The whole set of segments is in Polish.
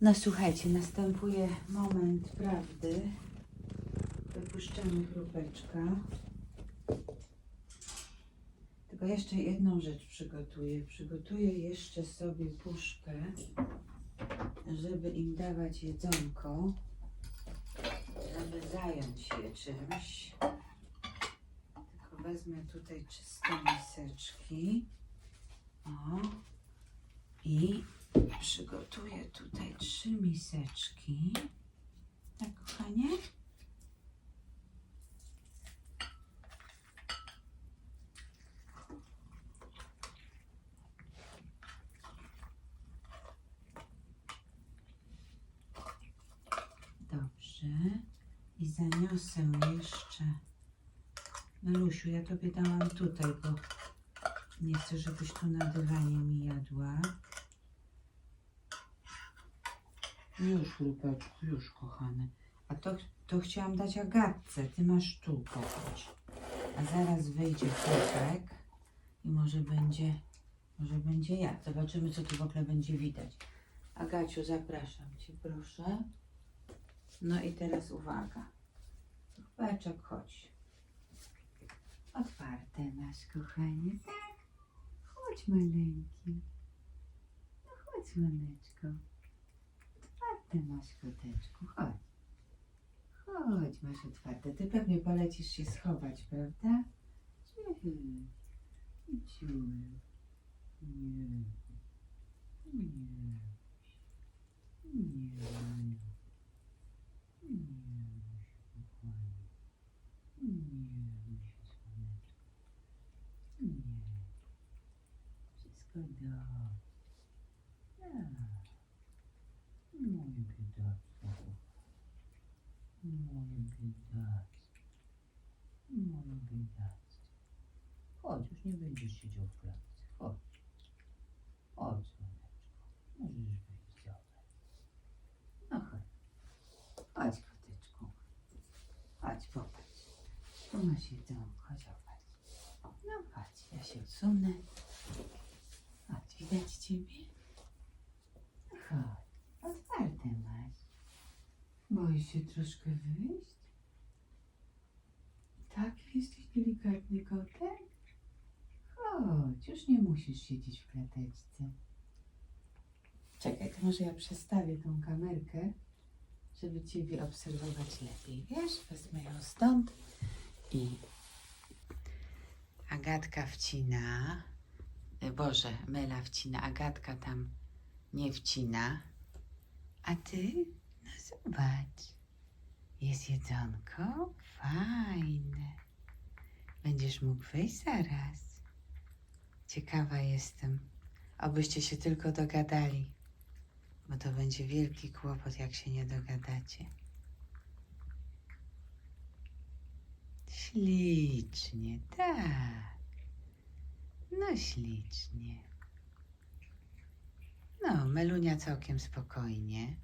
No słuchajcie, następuje moment prawdy. Wypuszczamy chrupeczka. Tylko jeszcze jedną rzecz przygotuję. Przygotuję jeszcze sobie puszkę, żeby im dawać jedzonko, żeby zająć się czymś. Tylko wezmę tutaj czyste miseczki. O. I przygotuję tutaj trzy miseczki. Tak, kochanie? Dobrze. I zaniosę jeszcze. Melusiu, ja tobie dałam tutaj, bo nie chcę, żebyś tu na dywanie mi jadła. Już, Rupeczku, już, kochany. A to, to chciałam dać Agatce. Ty masz tu, popatrz. A zaraz wyjdzie chłopak i może będzie, może będzie ja. Zobaczymy, co tu w ogóle będzie widać. Agaciu, zapraszam Cię, proszę. No i teraz uwaga. Chłopaczek, chodź. Otwarte masz, kochanie. Tak. Chodź, maleńki. No chodź, słoneczko. Otwarte masz, koteczku. Chodź. Chodź, masz otwarte. Ty pewnie polecisz się schować, prawda? Ciu. Ciu. Nie. Nie. Nie. Wszystko dobrze. Tak. Moje biedactwo. Biedactwo. Moje biedactwo. Chodź, już nie będziesz siedział w klatce. Chodź. Chodź, słoneczko. Możesz wyjść, zobacz. No chodź. Chodź, koteczku. Chodź, popatrz. Tu masz jedzonko, zobacz. No chodź, ja się odsunę. Chodź, widać ciebie? Chodź, otwarte masz. Boisz się troszkę wyjść? Tak, jesteś delikatny kotek? Chodź, już nie musisz siedzieć w klateczce. Czekaj, to może ja przestawię tą kamerkę, żeby Ciebie obserwować lepiej. Wiesz, wezmę ją stąd i Agatka wcina. E, Boże, Mela wcina, Agatka tam nie wcina. A ty? No zobacz. Jest jedzonko? Fajne. Będziesz mógł wyjść zaraz. Ciekawa jestem. Obyście się tylko dogadali. Bo to będzie wielki kłopot, jak się nie dogadacie. Ślicznie, tak. No ślicznie. No, Melunia całkiem spokojnie.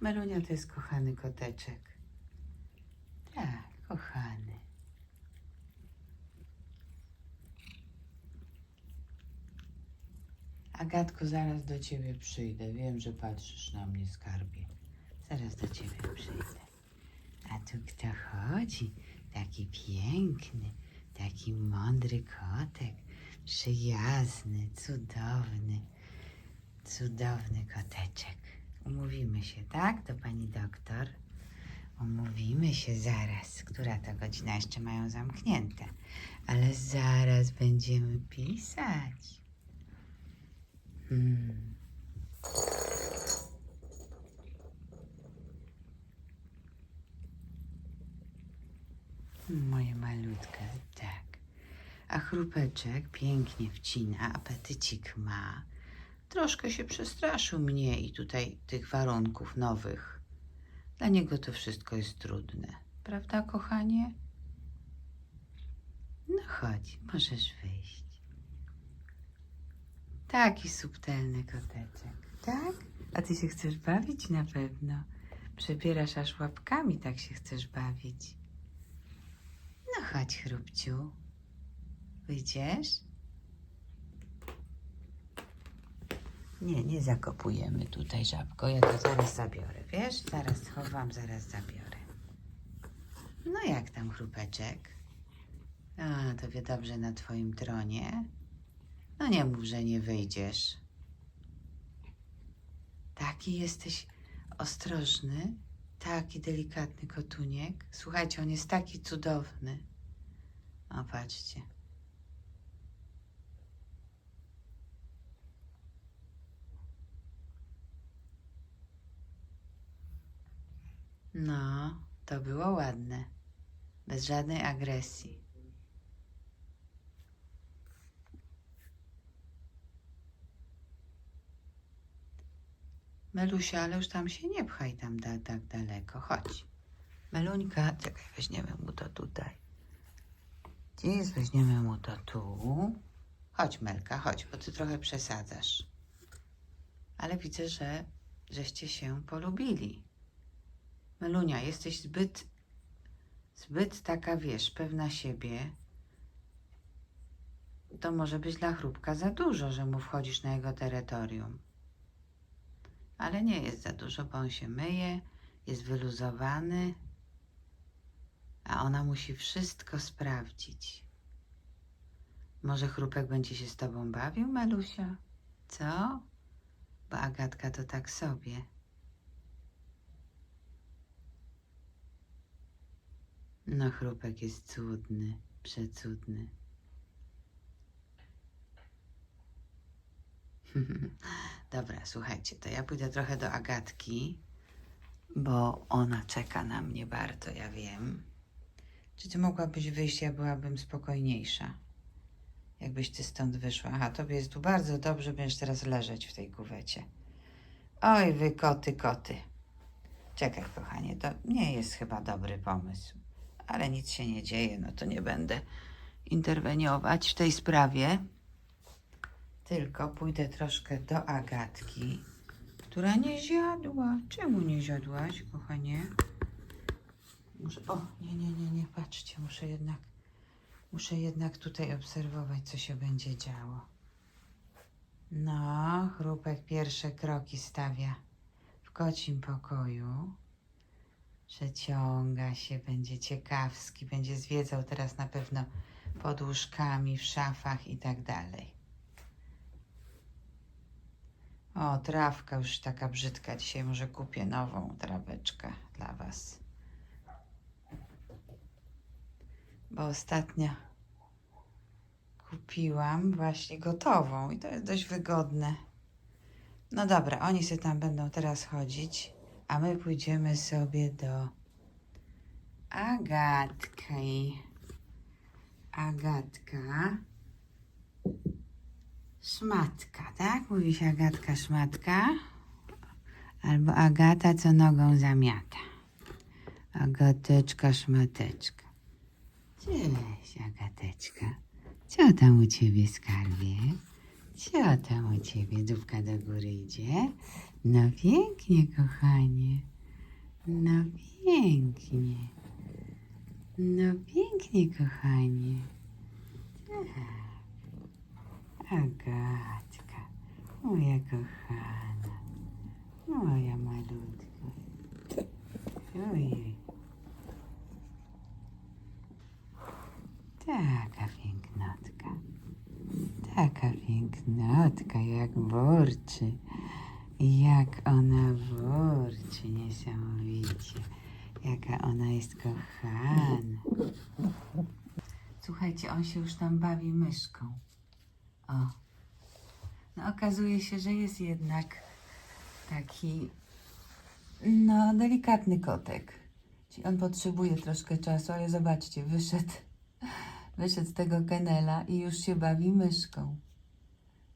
Melunia to jest kochany koteczek. Tak, kochany. Agatko, zaraz do ciebie przyjdę. Wiem, że patrzysz na mnie, skarbie. Zaraz do ciebie przyjdę. A tu kto chodzi? Taki piękny, taki mądry kotek. Przyjazny, cudowny, cudowny koteczek. Umówimy się, tak? Do pani doktor. Umówimy się zaraz. Która to godzina? Jeszcze mają zamknięte. Ale zaraz będziemy pisać. Hmm. Moje malutkie, tak. A chrupeczek pięknie wcina, apetycik ma. Troszkę się przestraszył mnie i tutaj tych warunków nowych. Dla niego to wszystko jest trudne. Prawda, kochanie? No chodź, możesz wyjść. Taki subtelny koteczek, tak? A ty się chcesz bawić na pewno. Przebierasz aż łapkami, tak się chcesz bawić. No chodź, chrupciu. Wyjdziesz? Nie, nie zakopujemy tutaj żabko. Ja to zaraz zabiorę, wiesz? Zaraz schowam, zaraz zabiorę. No jak tam chrupeczek? A, tobie dobrze na twoim tronie? No nie mów, że nie wyjdziesz. Taki jesteś ostrożny, taki delikatny kotuniek. Słuchajcie, on jest taki cudowny. O, patrzcie. No, to było ładne. Bez żadnej agresji. Melusia, ale już tam się nie pchaj tam da, tak daleko. Chodź. Meluńka, czekaj, weźmiemy mu to tutaj. Gdzie jest? Weźmiemy mu to tu. Chodź, Melka, chodź, bo ty trochę przesadzasz. Ale widzę, że żeście się polubili. Melunia, jesteś zbyt, zbyt taka, wiesz, pewna siebie. To może być dla chrupka za dużo, że mu wchodzisz na jego terytorium. Ale nie jest za dużo, bo on się myje, jest wyluzowany, a ona musi wszystko sprawdzić. Może chrupek będzie się z tobą bawił, Melusia? Co? Bo Agatka to tak sobie. No, chrupek jest cudny, przecudny. Dobra, słuchajcie, to ja pójdę trochę do Agatki, bo ona czeka na mnie bardzo, ja wiem. Czy ty mogłabyś wyjść, ja byłabym spokojniejsza, jakbyś ty stąd wyszła. Aha, tobie jest tu bardzo dobrze, będziesz teraz leżeć w tej kuwecie. Oj, wy koty, koty. Czekaj, kochanie, to nie jest chyba dobry pomysł, ale nic się nie dzieje, no to nie będę interweniować w tej sprawie. Tylko pójdę troszkę do Agatki, która nie zjadła. Czemu nie zjadłaś, kochanie? Muszę, o, nie, nie, nie, nie, patrzcie, muszę jednak, muszę jednak tutaj obserwować, co się będzie działo. No, chrupek pierwsze kroki stawia w kocim pokoju. Przeciąga się, będzie ciekawski, będzie zwiedzał teraz na pewno pod łóżkami, w szafach i tak dalej. O, trawka już taka brzydka. Dzisiaj może kupię nową traweczkę dla Was. Bo ostatnio kupiłam właśnie gotową i to jest dość wygodne. No dobra, oni sobie tam będą teraz chodzić, a my pójdziemy sobie do Agatki. Agatka. Szmatka, tak? Mówi się Agatka szmatka. Albo Agata, co nogą zamiata. Agateczka, szmateczka. Cześć, Agateczka. Co tam u ciebie, skarbie? Co tam u ciebie? Dupka do góry idzie? No pięknie, kochanie. No pięknie. No pięknie, kochanie. Tak. Agatka, moja kochana, moja malutka. Ojej. Taka pięknotka, taka pięknotka, jak burczy. Jak ona burczy niesamowicie. Jaka ona jest kochana. Słuchajcie, on się już tam bawi myszką. O. No okazuje się, że jest jednak taki no delikatny kotek. Czyli on potrzebuje troszkę czasu, ale zobaczcie, wyszedł, wyszedł z tego kenela i już się bawi myszką.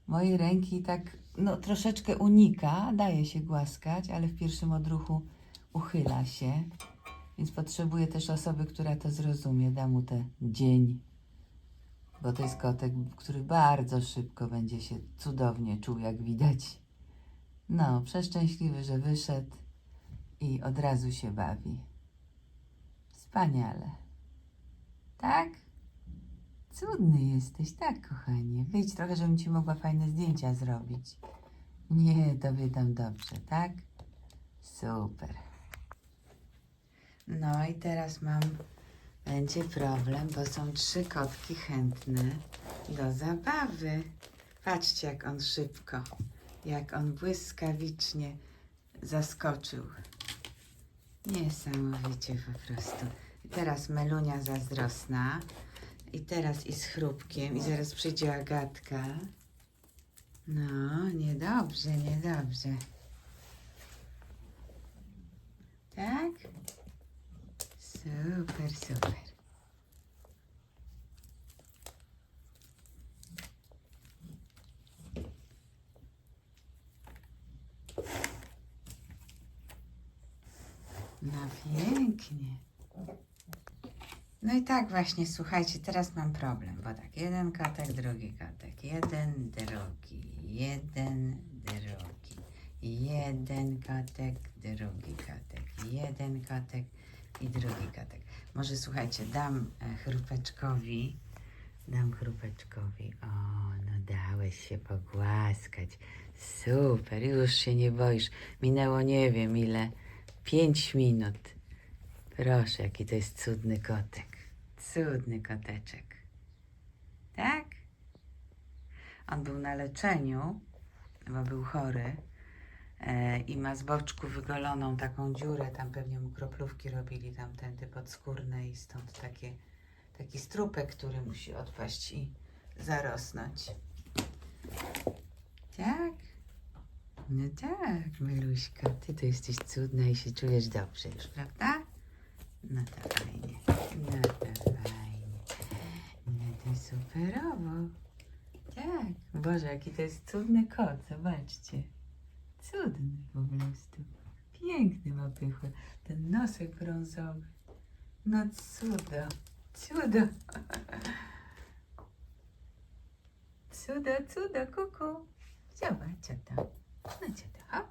Moje ręki tak, no troszeczkę unika, daje się głaskać, ale w pierwszym odruchu uchyla się. Więc potrzebuje też osoby, która to zrozumie, da mu ten dzień bo to jest kotek, który bardzo szybko będzie się cudownie czuł, jak widać. No, przeszczęśliwy, że wyszedł i od razu się bawi. Wspaniale. Tak? Cudny jesteś, tak, kochanie. Wyjdź trochę, żebym ci mogła fajne zdjęcia zrobić. Nie, to wydam dobrze, tak? Super. No i teraz mam, będzie problem, bo są trzy kotki chętne do zabawy. Patrzcie, jak on szybko, jak on błyskawicznie zaskoczył. Niesamowicie po prostu. Teraz Melunia zazdrosna. I teraz i z chrupkiem. I zaraz przyjdzie Agatka. No, niedobrze, niedobrze. Tak? Super, super. No pięknie. No i tak właśnie, słuchajcie, teraz mam problem, bo tak, jeden kotek, drugi kotek, jeden, drugi, jeden, drugi, jeden kotek, drugi kotek, jeden kotek i drugi kotek. Może słuchajcie, dam e, chrupeczkowi, dam chrupeczkowi, o, no dałeś się pogłaskać, super, już się nie boisz, minęło nie wiem ile, pięć minut. Proszę, jaki to jest cudny kotek. Cudny koteczek. Tak? On był na leczeniu, bo był chory e, i ma z boczku wygoloną taką dziurę. Tam pewnie mu kroplówki robili tamtędy podskórne i stąd takie, taki strupek, który musi odpaść i zarosnąć. Tak? No tak, Meluśka, ty to jesteś cudna i się czujesz dobrze już, prawda? No to fajnie, no to fajnie, no to superowo. Tak, Boże, jaki to jest cudny kot, zobaczcie. Cudny po prostu. Piękny ma pychę, ten nosek brązowy. No cudo, cudo. Cudo, cudo, kuku. Zobacz, co to. No hop.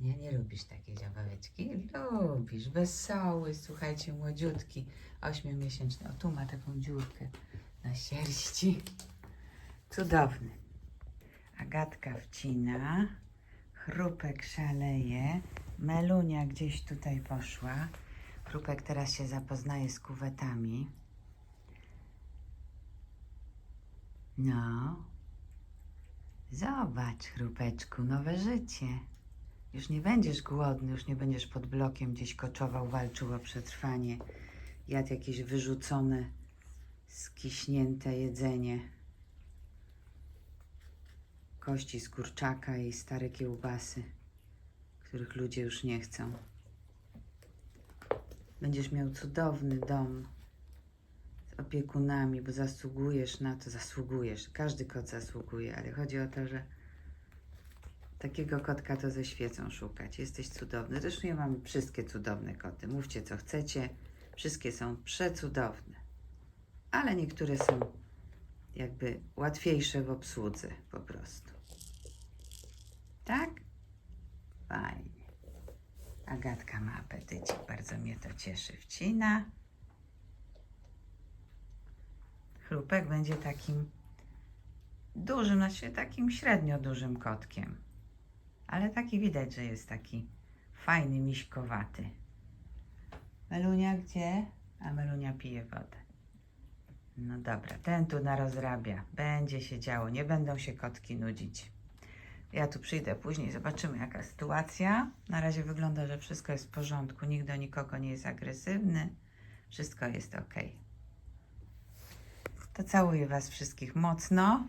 Nie, nie lubisz takiej zabaweczki? Lubisz, wesoły, słuchajcie, młodziutki, ośmiomiesięczny. O, tu ma taką dziurkę na sierści. Cudowny. Agatka wcina, chrupek szaleje, melunia gdzieś tutaj poszła. Chrupek teraz się zapoznaje z kuwetami. No, Zobacz, chrupeczku, nowe życie. Już nie będziesz głodny, już nie będziesz pod blokiem gdzieś koczował, walczył o przetrwanie. Jadł jakieś wyrzucone, skiśnięte jedzenie. Kości z kurczaka i stare kiełbasy, których ludzie już nie chcą. Będziesz miał cudowny dom z opiekunami, bo zasługujesz na to, zasługujesz. Każdy kot zasługuje, ale chodzi o to, że takiego kotka to ze świecą szukać. Jesteś cudowny. Zresztą ja mam wszystkie cudowne koty. Mówcie co chcecie. Wszystkie są przecudowne. Ale niektóre są jakby łatwiejsze w obsłudze po prostu. Tak? Fajnie. Agatka ma apetycik, bardzo mnie to cieszy. Wcina. Chrupek będzie takim dużym, znaczy takim średnio dużym kotkiem. Ale taki widać, że jest taki fajny, miśkowaty. Melunia gdzie? A Melunia pije wodę. No dobra, ten tu narozrabia. Będzie się działo, nie będą się kotki nudzić. Ja tu przyjdę później, zobaczymy jaka sytuacja. Na razie wygląda, że wszystko jest w porządku, nikt do nikogo nie jest agresywny. Wszystko jest ok. To całuję Was wszystkich mocno.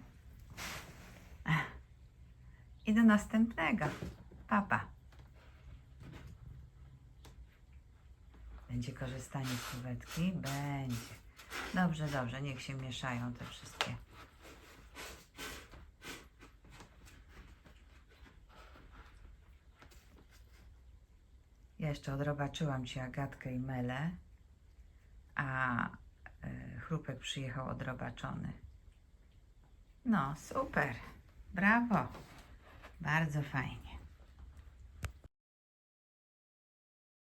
I do następnego. Papa. Będzie korzystanie z kuwetki? Będzie. Dobrze, dobrze, niech się mieszają te wszystkie. Jeszcze odrobaczyłam Ci Agatkę i Melę, a e, chrupek przyjechał odrobaczony. No, super. Brawo. Bardzo fajnie.